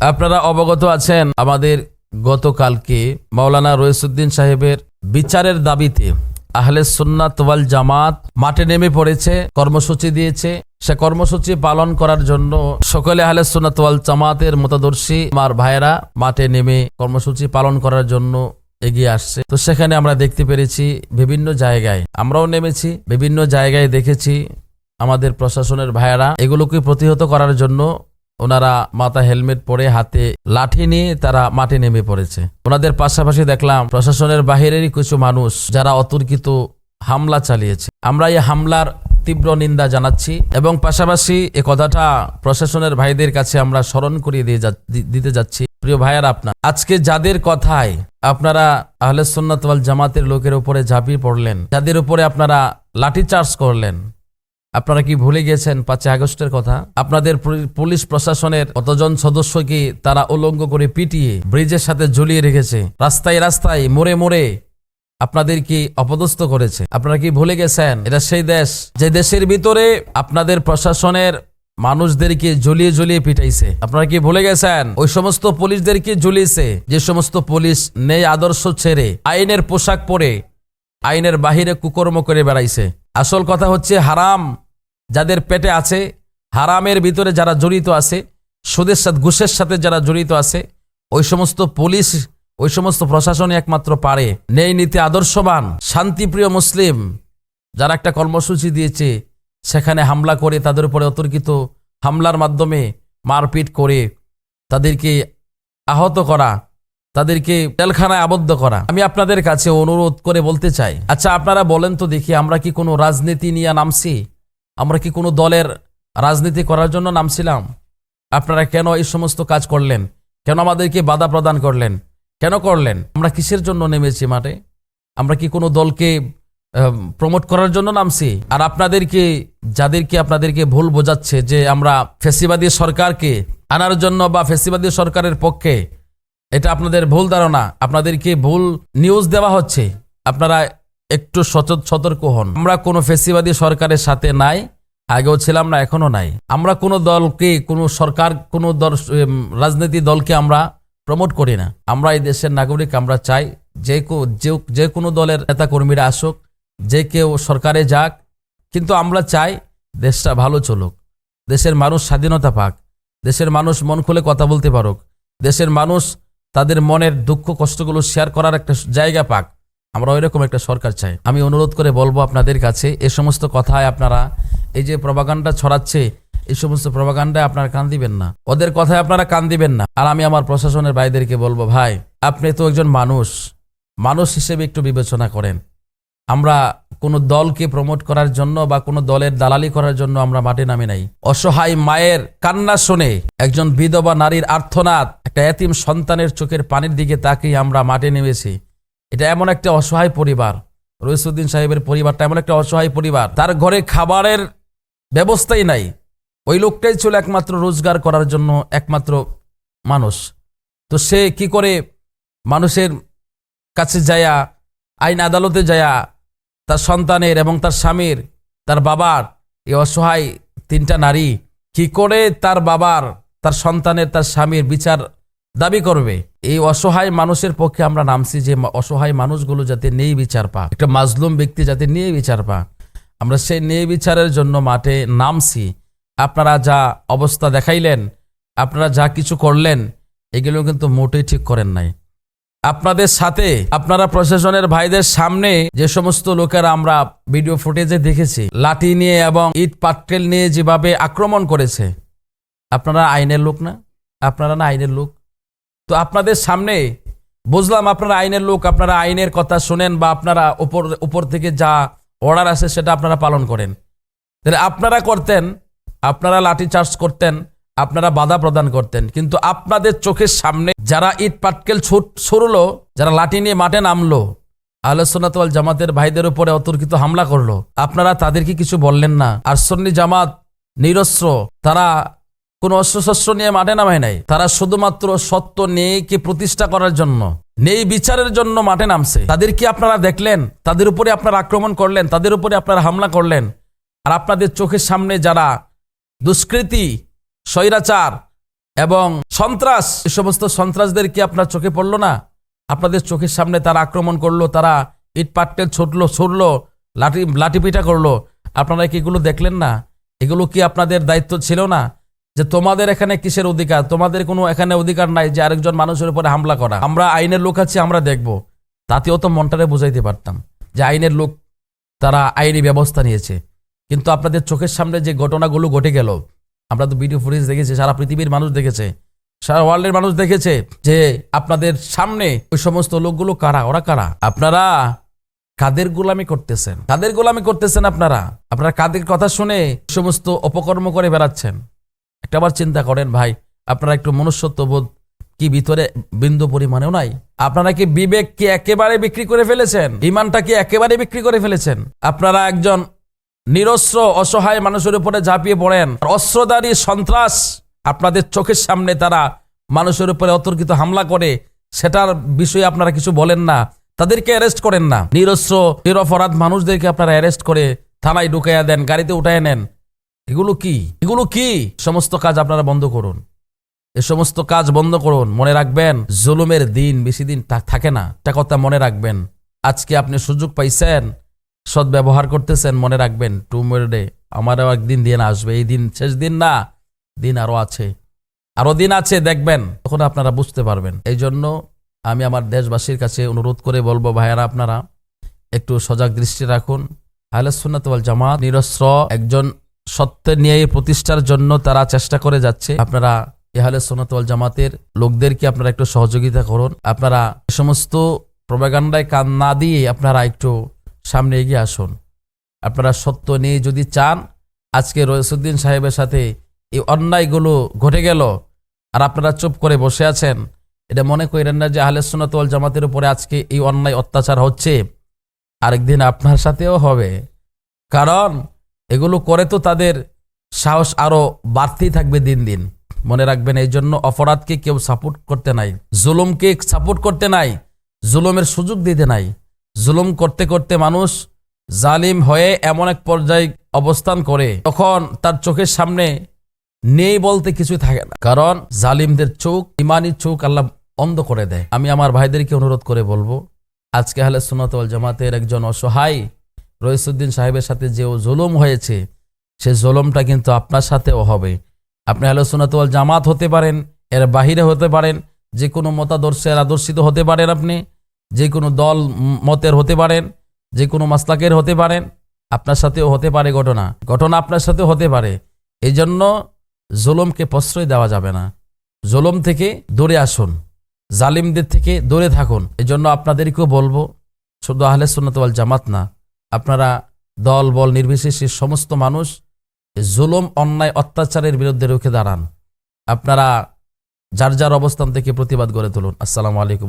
আপনারা অবগত আছেন আমাদের গতকালকে মাওলানা রইসুদ্দিন সাহেবের বিচারের দাবিতে আহলে সুন্নাত ওয়াল জামাত মাঠে নেমে পড়েছে, কর্মসূচি দিয়েছে। সে কর্মসূচি পালন করার জন্য সকলে আহলে সুন্নাত ওয়াল জামাতের মতাদর্শী আমার ভাইয়েরা মাঠে নেমে কর্মসূচি পালন করার জন্য এগিয়ে আসছে। তো সেখানে আমরা দেখতে পেরেছি বিভিন্ন জায়গায় আমরাও নেমেছি, বিভিন্ন জায়গায় দেখেছি আমাদের প্রশাসনের ভাইয়েরা এগুলোকে প্রতিহত করার জন্য ওনারা মাথা হেলমেট পরে হাতে লাঠি নিয়ে তারা মাঠে নেমে পড়েছে। ওনাদের পাশাপাশি দেখলাম প্রশাসনের বাহিরেরই কিছু মানুষ যারা অতর্কিত হামলা চালিয়েছে। আমরা এই হামলার তীব্র নিন্দা জানাচ্ছি এবং পাশাপাশি এ কথাটা প্রশাসনের ভাইদের কাছে আমরা স্মরণ করিয়ে দিয়ে দিতে যাচ্ছি। প্রিয় ভাইয়ার, আপনার আজকে যাদের কথায় আপনারা আহলে সুন্নাত ওয়াল জামাতের লোকের উপরে ঝাঁপিয়ে পড়লেন, যাদের উপরে আপনারা লাঠি চার্জ করলেন আপনারা কি ভুলে গেছেন পাঁচই আগস্টের কথা? আপনাদের পুলিশ প্রশাসনের কতজন সদস্যকে তারা উলঙ্গ করে পিটিয়ে ব্রিজের সাথে ঝুলিয়ে রেখেছে? রাস্তায় রাস্তায়, মোড়ে মোড়ে আপনাদেরকে অপদস্থ করেছে? আপনারা কি ভুলে গেছেন? এটা সেই দেশ, যে দেশের ভিতরে আপনাদের প্রশাসনের মানুষদেরকে ঝুলিয়ে ঝুলিয়ে পিটাইছে। আপনারা কি ভুলে গেছেন? ওই সমস্ত পুলিশদেরকে ঝুলিয়েছে? যে সমস্ত পুলিশ নেই আদর্শ ছেড়ে, আইনের পোশাক পরে, আইনের বাহিরে কুকর্ম করে বেড়াইছে। আসল কথা হচ্ছে হারাম যাদের পেটে আছে, হারামের ভিতরে যারা জড়িত আছে, সুদের সাথে, ঘুষের সাথে যারা জড়িত আছে, ওই সমস্ত পুলিশ, ওই সমস্ত প্রশাসনই একমাত্র পারে। নেই নীতি আদর্শবান, শান্তিপ্রিয় মুসলিম যারা একটা কর্মসূচি দিয়েছে, সেখানে হামলা করে তাদের উপরে অতর্কিত হামলার মাধ্যমে মারপিট করে তাদেরকে আহত করা তাদেরকে জেলখানায় আবদ্ধ করা। আমি আপনাদের কাছে অনুরোধ করে বলতে চাই আচ্ছা আপনারা বলেন তো দেখি আমরা কি কোনো রাজনীতি নিয়ে নামছি? আমরা কি কোনো দলের রাজনীতি করার জন্য নামছিলাম? আপনারা কেন এই সমস্ত কাজ করলেন? কেন আমাদেরকে বাধা প্রদান করলেন? কেন করলেন? আমরা কিসের জন্য নেমেছি মাঠে? আমরা কি কোনো দলকে প্রমোট করার জন্য নামছি? আর আপনাদেরকে, যাদেরকে আপনাদেরকে ভুল বোঝাচ্ছে যে আমরা ফেসিবাদী সরকারকে আনার জন্য বা ফেসিবাদী সরকারের পক্ষে এটা আপনাদের ভুল ধারণা। আপনাদেরকে ভুল নিউজ দেওয়া হচ্ছে। আপনারা একটু সতর্ক হন। আমরা কোনো ফেসিবাদী সরকারের সাথে নাই, আগেও ছিলাম না, এখনও নাই। আমরা কোনো দলকে, কোনো সরকার, কোনো দল রাজনীতি দলকে আমরা প্রমোট করি না। আমরা এই দেশের নাগরিক, আমরা চাই যে যে- যে কোনো দলের নেতাকর্মীরা আসুক, যে কেউ সরকারে যাক। কিন্তু আমরা চাই দেশটা ভালো চলুক। দেশের মানুষ স্বাধীনতা পাক। দেশের মানুষ মন খুলে কথা বলতে পারুক। দেশের মানুষ তাদের মনের দুঃখ কষ্টগুলো শেয়ার করার একটা জায়গা পাক। আমরা ওইরকম একটা সরকার চাই। আমি অনুরোধ করে বলব আপনাদের কাছে, এ সমস্ত কথায় আপনারা এই যে প্রবাগান্ডা ছড়াচ্ছে, এই সমস্ত প্রবাগান্ডায় আপনারা কান দিবেন না। ওদের কথায় আপনারা কান দিবেন না। আর আমি আমার প্রশাসনের ভাইদেরকে বলব, ভাই, আপনি তো একজন মানুষ। মানুষ হিসেবে একটু বিবেচনা করেন। আমরা কোনো দলকে প্রমোট করার জন্য বা কোনো দলের দালালি করার জন্য আমরা মাঠে নামে নাই। অসহায় মায়ের কান্না শুনে একজন বিধবা নারীর আর্থনাদ একটা এতিম সন্তানের চোখের পানির দিকে তাকিয়ে আমরা মাঠে নেমেছি। এটা এমন একটা অসহায় পরিবার। রইসুদ্দিন সাহেবের পরিবারটা এমন একটা অসহায় পরিবার। তার ঘরে খাবারের ব্যবস্থাই নাই। ওই লোকটাই ছিল একমাত্র রোজগার করার জন্য একমাত্র মানুষ। তো সে কি করে মানুষের কাছে যায়া, আইন আদালতে যায়া তার সন্তানের এবং তার স্বামীর, তার বাবার, এই অসহায় তিনটা নারী, কি করে তার বাবার, তার সন্তানের, তার স্বামীর বিচার দাবি করবে? এই অসহায় মানুষের পক্ষে আমরা নামছি যে অসহায় মানুষগুলো যাতে নেই বিচার পা একটা মাজলুম ব্যক্তি যাতে নিয়ে বিচার পা আমরা সেই নিয়ে বিচারের জন্য মাঠে নামছি। আপনারা যা অবস্থা দেখাইলেন, আপনারা যা কিছু করলেন, এগুলো কিন্তু মোটেই ঠিক করেন নাই। আপনাদের সাথে, আপনারা প্রশাসনের ভাইদের সামনে যে সমস্ত লোকেরা আমরা ভিডিও ফুটেজে দেখেছি, লাঠি নিয়ে এবং ইট পাটকেল নিয়ে যেভাবে আক্রমণ করেছে, আপনারা আইনের লোক না? আপনারা না আইনের লোক? তো আপনাদের সামনে, বুঝলাম আপনারা আইনের লোক, আপনারা আইনের কথা শুনেন বা আপনারা উপর উপর থেকে যা অর্ডার আসে সেটা আপনারা পালন করেন। তাহলে আপনারা করতেন, আপনারা লাঠি চার্জ করতেন আপনারা বাধা প্রদান করতেন। কিন্তু আপনাদের চোখের সামনে যারা ইট, পাটকেল ছুড়লো, যারা লাঠি নিয়ে মাঠে নামলো আলোচনাতল জামাতের ভাইদের উপরে অতর্কিত হামলা করল, আপনারা তাদেরকে কিছু বললেন না? আর সন্নি জামাত নিরস্ত্র, তারা কোন অস্ত্রশস্ত্র নিয়ে মাঠে নামায় নাই। তারা শুধুমাত্র সত্য নেইকে প্রতিষ্ঠা করার জন্য, নেই বিচারের জন্য মাঠে নামছে। তাদের কি আপনারা দেখলেন? তাদের উপরে আপনারা আক্রমণ করলেন? তাদের উপরে আপনারা হামলা করলেন? আর আপনাদের চোখের সামনে যারা দুষ্কৃতি স্বৈরাচার এবং সন্ত্রাস এ সমস্ত সন্ত্রাসদের কি আপনার চোখে পড়ল না? আপনাদের চোখের সামনে তারা আক্রমণ করল, তারা ইট পাট্টেল ছুটলো ছুটলো লাঠি, লাঠিপিটা করল। আপনারা কি এগুলো দেখলেন না? এগুলো কি আপনাদের দায়িত্ব ছিল না? যে তোমাদের এখানে কিসের অধিকার? তোমাদের কোনো এখানে অধিকার নাই যে আরেকজন মানুষের উপরে হামলা করা। আমরা আইনের লোক আছি, আমরা দেখব। তাতেও তো মনটারে বুঝাইতে পারতাম যে আইনের লোক তারা আইনি ব্যবস্থা নিয়েছে। কিন্তু আপনাদের চোখের সামনে যে ঘটনাগুলো ঘটে গেল আমরা তো ভিডিও ফুটেজ দেখেছি, সারা পৃথিবীর মানুষ দেখেছে, সারা ওয়ার্ল্ডের মানুষ দেখেছে যে আপনাদের সামনে ওই সমস্ত লোকগুলো কারা, ওরা কারা? আপনারা কাদের গোলামি করতেছেন? কাদের গোলামি করতেছেন আপনারা? আপনারা কাদের কথা শুনে সমস্ত অপকর্ম করে বেড়াচ্ছেন? একটা বার চিন্তা করেন ভাই, আপনারা একটু মনুষ্যত্ব বোধ কি ভিতরে বিন্দু পরিমাণেও নাই? আপনারা কি বিবেক কি একেবারে বিক্রি করে ফেলেছেন? ইমানটা কি একেবারে বিক্রি করে ফেলেছেন? আপনারা একজন নিরস্ত্র, অসহায় মানুষের উপরে ঝাঁপিয়ে পড়েন। অস্ত্রধারী সন্ত্রাস, আপনাদের চোখের সামনে তারা মানুষের উপরে অতর্কিত হামলা করে, সেটার বিষয়ে আপনারা কিছু বলেন না। তাদেরকে অ্যারেস্ট করেন না। নিরস্ত্র, নিরপরাধ মানুষদেরকে আপনারা অ্যারেস্ট করে থানায় ঢুকাইয়া দেন, গাড়িতে উঠায় নেন। এগুলো কি? এগুলো কি? সমস্ত কাজ আপনারা বন্ধ করুন। এ সমস্ত কাজ বন্ধ করুন। মনে রাখবেন, জুলুমের দিন বেশি দিন থাকে না। একটা কথা মনে রাখবেন। আজকে আপনি সুযোগ পাইছেন সৎ ব্যবহার করতেছেন, মনে রাখবেন টুমোরডে আমারও একদিন দিন আসবে, এই দিন শেষ দিন না, দিন আরও আছে। আরও দিন আছে, দেখবেন, তখন আপনারা বুঝতে পারবেন। এই জন্য আমি আমার দেশবাসীর কাছে অনুরোধ করে বলব, ভাইয়ারা, আপনারা একটু সজাগ দৃষ্টি রাখুন। আহলে সুন্নাত জামাত নিরস্ত্র, একজন সত্যের ন্যায় প্রতিষ্ঠার জন্য তারা চেষ্টা করে যাচ্ছে। আপনারা ইহালে সুন্নাত ওয়াল জামাতের লোকদেরকে আপনারা একটু সহযোগিতা করুন। আপনারা সমস্ত প্রবাগান্ডায় কান না দিয়ে আপনারা একটু সামনে এগিয়ে আসুন। আপনারা সত্য নিয়ে যদি চান, আজকে রয়েসুদ্দিন সাহেবের সাথে এই অন্যায়গুলো ঘটে গেল আর আপনারা চুপ করে বসে আছেন, এটা মনে করেন না যে আহলে জামাতের উপরে আজকে এই অন্যায় অত্যাচার হচ্ছে। আরেকদিন আপনার সাথেও হবে। কারণ এগুলো করে তো তাদের সাহস আরও বাড়তেই থাকবে দিন দিন। মনে রাখবেন, এই জন্য অপরাধকে কেউ সাপোর্ট করতে নাই, জুলুমকে সাপোর্ট করতে নাই, জুলুমের সুযোগ দিতে নাই। জুলুম করতে করতে মানুষ জালিম হয়ে এমন এক পর্যায়ে অবস্থান করে, তখন তার চোখের সামনে নেই বলতে কিছুই থাকে না। কারণ জালিমদের চোখ ইমানি চোখ আল্লাহ অন্ধ করে দেয়। আমি আমার ভাইদেরকে অনুরোধ করে বলব, আজকে হলে সুনত জামাতের একজন অসহায় রইসুদ্দিন সাহেবের সাথে যে জুলুম হয়েছে, সে জুলুমটা কিন্তু আপনার সাথেও হবে। আপনি হলে সুনাতওয়াল জামাত হতে পারেন, এর বাহিরে হতে পারেন, যে কোনো মতাদর্শের আদর্শিত হতে পারেন আপনি। যে কোনো দল মতের হতে পারেন, যে কোনো মাসলাকের হতে পারেন, আপনার সাথেও হতে পারে ঘটনা। ঘটনা আপনার সাথেও হতে পারে। এই জন্য জুলুমকে প্রশ্রয় দেওয়া যাবে না। জুলুম থেকে দূরে আসুন। জালিমদের থেকে দূরে থাকুন। এই জন্য আপনাদেরকেও বলব, শুধু আহলে সুন্নতওয়াল জামাত না, আপনারা দল, বল, নির্বিশেষে সমস্ত মানুষ জুলুম, অন্যায়, অত্যাচারের বিরুদ্ধে রুখে দাঁড়ান। আপনারা যার যার অবস্থান থেকে প্রতিবাদ গড়ে তুলুন। আসসালামু আলাইকুম।